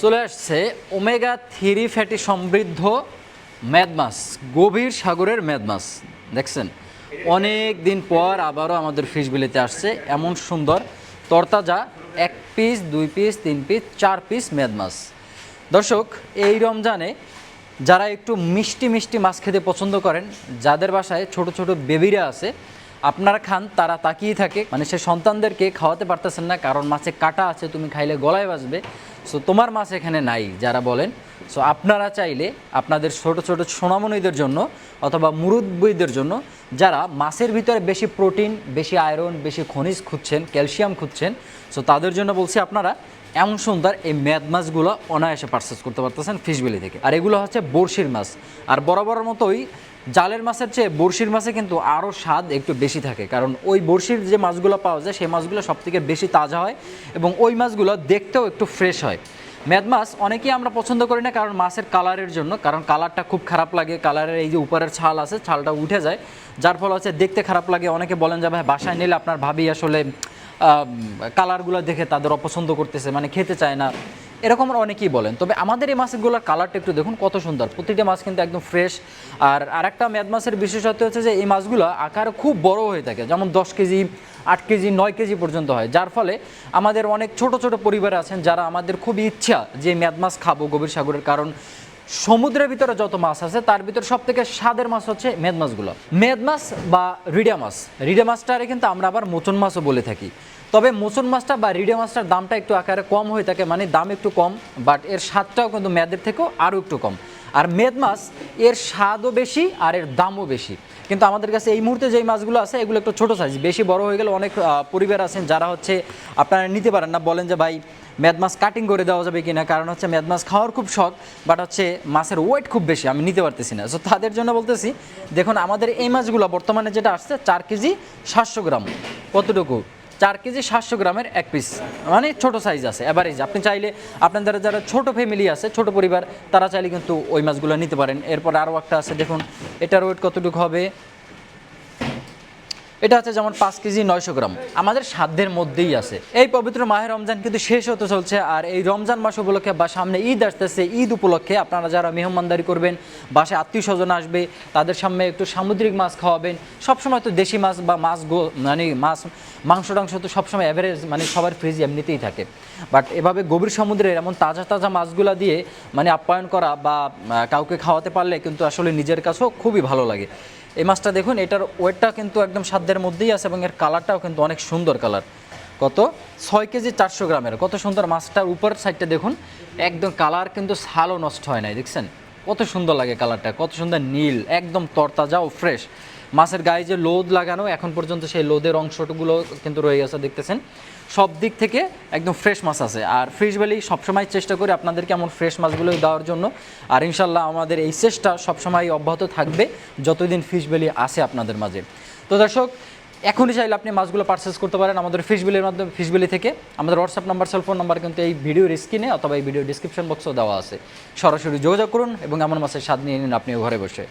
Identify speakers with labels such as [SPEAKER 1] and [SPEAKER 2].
[SPEAKER 1] চলে আসছে omega three fatty সমৃদ্ধ ম্যাদ মাছ, গভীর সাগরের ম্যাদ মাছ। দেখছেন? অনেক দিন পর আবারও আমাদের ফিশ বিলিতে আসছে এমন সুন্দর তরতাজা এক পিস দুই পিস তিন পিস চার পিস ম্যাদ মাছ। দর্শক, এই রমজানে যারা একটু মিষ্টি মিষ্টি মাছ খেতে পছন্দ করেন, যাদের বাসায় ছোট ছোট বেবিরা আছে আপনারা খান, তারা তাকিয়ে থাকে। মানে সে সন্তানদেরকে খাওয়াতে পারতেছেন না, কারণ মাছে কাটা আছে, তুমি খাইলে গলায় বাজবে। সো তোমার মাছ এখানে নাই, যারা বলেন। সো আপনারা চাইলে আপনাদের ছোট ছোট সোনামণিদের জন্য অথবা মুরব্বীদের জন্য, যারা মাছের ভিতরে বেশি প্রোটিন, বেশি আয়রন, বেশি খনিজ খুঁজছেন, ক্যালসিয়াম খুঁজছেন সো তাদের জন্য বলছি আপনারা, এমন সুন্দর এই ম্যাদ মাছগুলো অনায়াসে পারচেস করতে পারতেছেন ফিশবিলি থেকে। আর এগুলো হচ্ছে বড়শির মাছ। আর বরাবরের মতোই জালের মাছের চেয়ে বড়শির মাছে কিন্তু আরও স্বাদ একটু বেশি থাকে। কারণ ওই বড়শির যে মাছগুলো পাওয়া যায়, সেই মাছগুলো সব থেকে বেশি তাজা হয় এবং ওই মাছগুলো দেখতেও একটু ফ্রেশ হয়। ম্যাদ মাছ অনেকেই আমরা পছন্দ করি না কারণ মাছের কালারের জন্য, কারণ কালারটা খুব খারাপ লাগে, কালারের এই যে উপরের ছাল আছে, ছালটা উঠে যায়, যার ফলে হচ্ছে দেখতে খারাপ লাগে। অনেকে বলেন যে, ভাই, বাসায় নিলে আপনার ভাবি আসলে কালারগুলো দেখে তাদের অপছন্দ করতেছে মানে খেতে চায় না। এরকম অনেকেই বলেন। তবে আমাদের এই মাছগুলোর কালারটা একটু দেখুন, কত সুন্দর। প্রতিটা মাছ কিন্তু একদম ফ্রেশ আর আরেকটা ম্যাদ মাছের বিশেষত্ব হচ্ছে যে, এই মাছগুলো আকার খুব বড় হয়ে থাকে। যেমন দশ কেজি, আট কেজি, নয় কেজি পর্যন্ত হয়। যার ফলে আমাদের অনেক ছোট ছোট পরিবার আছেন যারা আমাদের খুব ইচ্ছা যে ম্যাদ মাছ খাব গভীর সাগরের। কারণ সমুদ্রের ভিতরে যত মাছ আছে, তার ভিতরে সব থেকে স্বাদের মাছ হচ্ছে মেদ মাছগুলো। মেদ মাছ বা রিডা মাছ। রিডা মাছটারে কিন্তু আমরা আবার মোচন মাছও বলে থাকি। তবে মোচন মাছটা বা রিডা মাছটার দামটা একটু আকারে কম হয়ে থাকে মানে দাম একটু কম বাট এর স্বাদটাও কিন্তু মেদের থেকেও আরও একটু কম। আর মেদ মাছ, এর স্বাদও বেশি আর এর দামও বেশি। কিন্তু আমাদের কাছে এই মুহূর্তে যেই মাছগুলো আছে, এগুলো একটু ছোটো সাইজ বেশি বড় হয়ে গেলে অনেক পরিবার আছেন যারা হচ্ছে আপনারা নিতে পারেন না, বলেন যে ভাই মেদ মাছ কাটিং করে দেওয়া যাবে কিনা, কারণ হচ্ছে ম্যাদ মাছ খাওয়ার খুব শখ বাট হচ্ছে মাছের ওয়েট খুব বেশি, আমি নিতে পারতেছি না। সো তাদের জন্য বলতেছি, দেখুন আমাদের এই মাছগুলো বর্তমানে যেটা আসছে, চার কেজি সাতশো গ্রাম। কতটুকু? চার কেজি সাতশো গ্রামের এক পিস মানে ছোট সাইজ আছে অ্যাভারেজ আপনি চাইলে আপনাদের যারা ছোট ফ্যামিলি আছে, ছোট পরিবার, তারা চাইলে কিন্তু ওই মাছগুলো নিতে পারেন। এরপর আরও একটা আছে, দেখুন, এটার ওয়েট কতটুকু হবে? এটা হচ্ছে যেমন পাঁচ কেজি নয়শো গ্রাম। আমাদের সাধ্যের মধ্যেই আছে। এই পবিত্র মাহের রমজান কিন্তু শেষ হতে চলছে, আর এই রমজান মাস উপলক্ষে বা সামনে ঈদ আসতেছে, ঈদ উপলক্ষে আপনারা যারা মেহমানদারি করবেন, বাসায় আত্মীয় স্বজন আসবে, তাদের সামনে একটু সামুদ্রিক মাছ খাওয়াবেন। সবসময় তো দেশি মাছ বা মাছ গো মানে মাছ, মাংস টাংস তো সবসময় অ্যাভারেজ মানে সবার ফ্রিজ এমনিতেই থাকে। বাট এভাবে গভীর সমুদ্রের এমন তাজা তাজা মাছগুলা দিয়ে মানে আপ্যায়ন করা বা কাউকে খাওয়াতে পারলে কিন্তু আসলে নিজের কাছেও খুবই ভালো লাগে। এই মাছটা দেখুন, এটার ওয়েটটা কিন্তু একদম সাধ্যের মধ্যেই আছে এবং এর কালারটাও কিন্তু অনেক সুন্দর কালার। কত? ছয় কেজি চারশো গ্রামের। কত সুন্দর মাছটার উপর সাইডটা দেখুন, একদম কালার কিন্তু ছালও নষ্ট হয় নাই, দেখছেন? কত সুন্দর লাগে কালারটা, কত সুন্দর নীল, একদম তরতাজা ও ফ্রেশ মাছের গায়ে যে লোদ লাগানো, এখন পর্যন্ত সেই লোদের অংশগুলো কিন্তু রয়ে গেছে, দেখতেছেন। সব দিক থেকে একদম ফ্রেশ মাছ আছে। আর ফিশ ভ্যালি সবসময় চেষ্টা করি আপনাদেরকে এমন ফ্রেশ মাছগুলো দেওয়ার জন্য। আর ইনশাল্লাহ আমাদের এই চেষ্টা সবসময় অব্যাহত থাকবে, যতদিন ফিশ ভ্যালি আসে আপনাদের মাঝে। তো দর্শক এখনই চাইলে আপনি মাছগুলো পারচেস করতে পারেন আমাদের ফিশবিলের মাধ্যমে ফিশবিলি থেকে। আমাদের হোয়াটসঅ্যাপ নাম্বার সেলফোন নাম্বার কিন্তু এই ভিডিওর স্ক্রিনে অথবা এই ভিডিও ডিসক্রিপশন বক্সও দেওয়া আছে। সরাসরি যোগাযোগ করুন এবং এমন মাছের স্বাদ নিয়ে নিন আপনি ঘরে বসে।